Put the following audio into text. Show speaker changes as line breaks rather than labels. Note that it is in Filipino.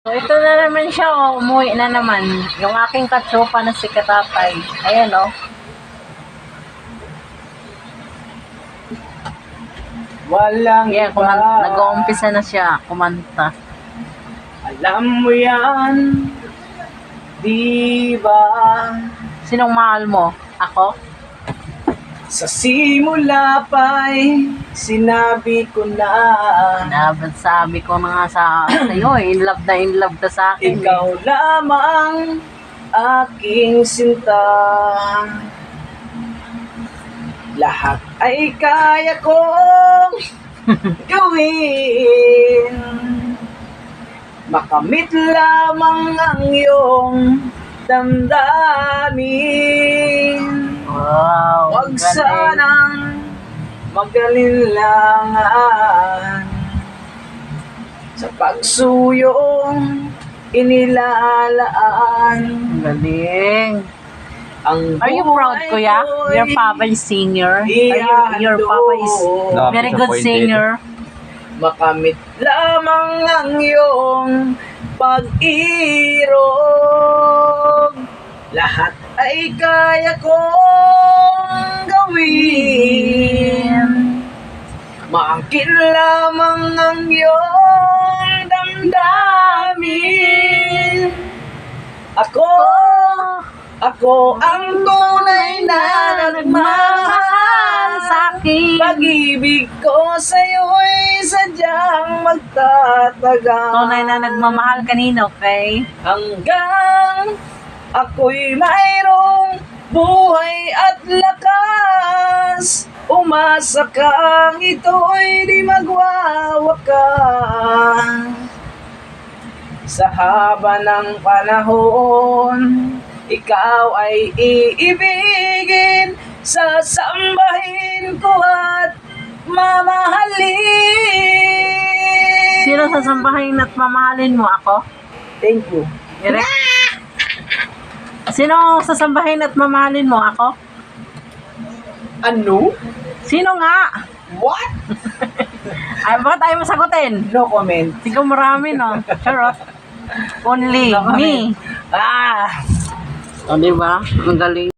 So, ito na naman siya, oh. Umuwi na naman. Yung aking katsopa na si Katatay. Ayan, oh.
Walang
Ayan, kuman- nag-uumpisa na siya kumanta.
Alam mo yan, di ba?
Sinong mahal mo? Ako?
Sa simula pa'y sinabi ko na
Dapat sabi ko na nga sa sa'yo, eh. in love na in love ka sa akin. eh.
Ikaw lamang aking sinta Lahat ay kaya kong gawin Makamit lamang ang iyong damdamin
Wow,
Huwag
galing.
sanang magalinlangan Sa pagsuyong inilalaan
Galing.
Ang
Are you proud,
buhay
kuya?
ko'y
Your papa is singer. Are you, your papa is very good singer.
Makamit lamang ang iyong pag-irog Lahat ay kaya kong gawin Maangkin lamang ang iyong damdamin Ako, ako ang tunay na nagmamahal
sa akin.
Pag-ibig ko sa'yo'y sadyang magtatagal
Tunay na nagmamahal kanino, okay?
Hanggang ako'y mayroong buhay at lakas Umasa kang ito'y di magwawakas Sa haba ng panahon Ikaw ay iibigin Sasambahin ko at mamahalin
Sino sasambahin at mamahalin mo ako?
Thank you.
Direk? Sino sasambahin at mamahalin mo ako?
Ano?
Sino nga?
What?
Ay, bakit ayaw mo sagutin?
No comment.
Sigaw marami, no? Charot. Only
No
me.
Ah!
O, diba? Ang galing.